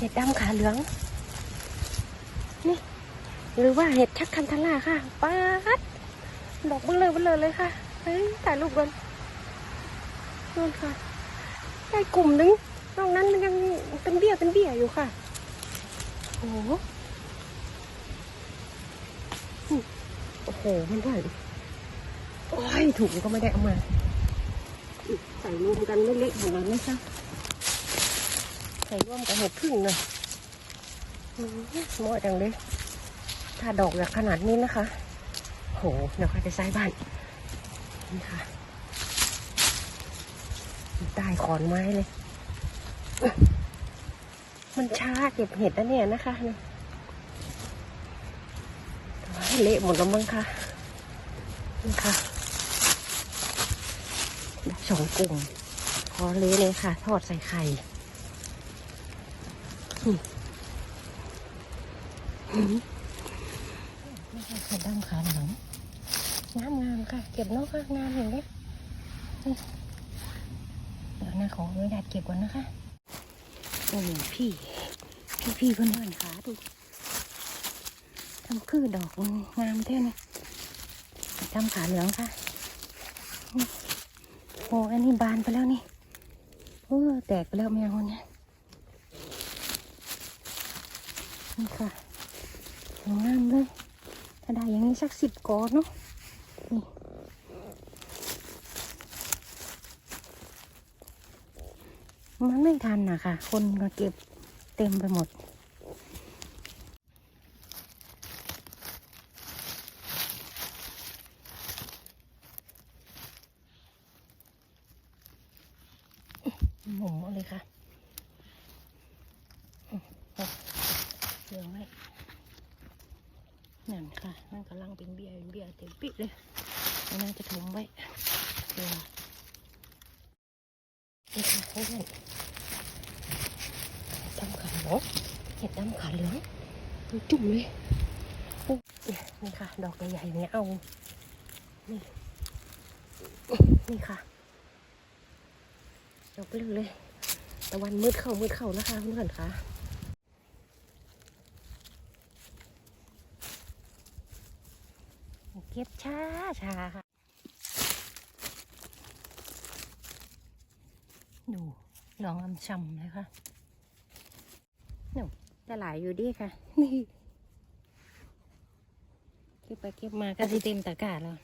เห็ดดำขาเหลือง นี่ หรือว่าเห็ดชักคันทล่าค่ะป๊าดดอกเบลเลยเบลอเลยค่ะ เฮ้ยถ่ายรูปกันนู่นค่ะ ได้กลุ่มนึงนอกนั้นมันยังเป็นเบี้ยเป็นเบี้ยอยู่ค่ะ โอ้โหโอ้โหมันได้โอ้ยถุงก็ไม่ได้เอามา ใส่รวมกันไม่เละเหมือนนั้นนะคะ ใส่ร่วมกับเห็ดพึ่งเลยมเหมาะจังเลย ถ้าดอกแบบขนาดนี้นะคะ โหเดี๋ยวค่อยไปใส่บ้านนี่ค่ะใต้ขอนไม้เลย มันช้าเก็บเห็ดนะเนี่ยนะคะเนี่ยเละหมดแล้วมั้งคะนี่ค่ะสองกลุ่มพอเละเลยค่ะ ทอดใส่ไข่ อืมอืมนี่ค่ะไข่ดำขาหลืองงามงามๆค่ะ เก็บนกค่ะงามอย่างนี้ยเดี๋ยวนะขออนุญาตเก็บก่อนนะคะโอ้โหพี่ พี่พี่เพื่อนเพื่อนขาดูทำคือดอกงามแท้นี่ทำขาเหลืองค่ะโอ้อันนี้บานไปแล้วนี่เออแตกไปแล้วแมวเนี่ย นี่ค่ะงามเลยถ้าได้อย่างนี้สักสิบกอเนาะนี่มันไม่ทันนะค่ะ คนก็เก็บเต็มไปหมดหมูเลยค่ะอืมเอา เหลืองไว้นั่นค่ะนั่นกำลังเป็นเบียเป็นเบียเต็มปิดเลยน่าจะถมไว้เดี๋ยวนี่ค่ะเพื่อนดำขาเหลืองเห็ดดำขาเหลืองมันจุ่มเลยนี่ค่ะ ดอกใหญ่ๆเนี่ยเอานี่นี่ค่ะดอกเลือเลย ตะวันมืดเข้ามืดเข้านะคะเพื่อนๆค่ะ เก็บช้าช้าค่ะ ดูลองอำช่ำเลยค่ะหนูจะหลายอยู่ดีค่ะ นี่ เก็บไปเก็บมาก็สิเต็มตะกร้าแล้ว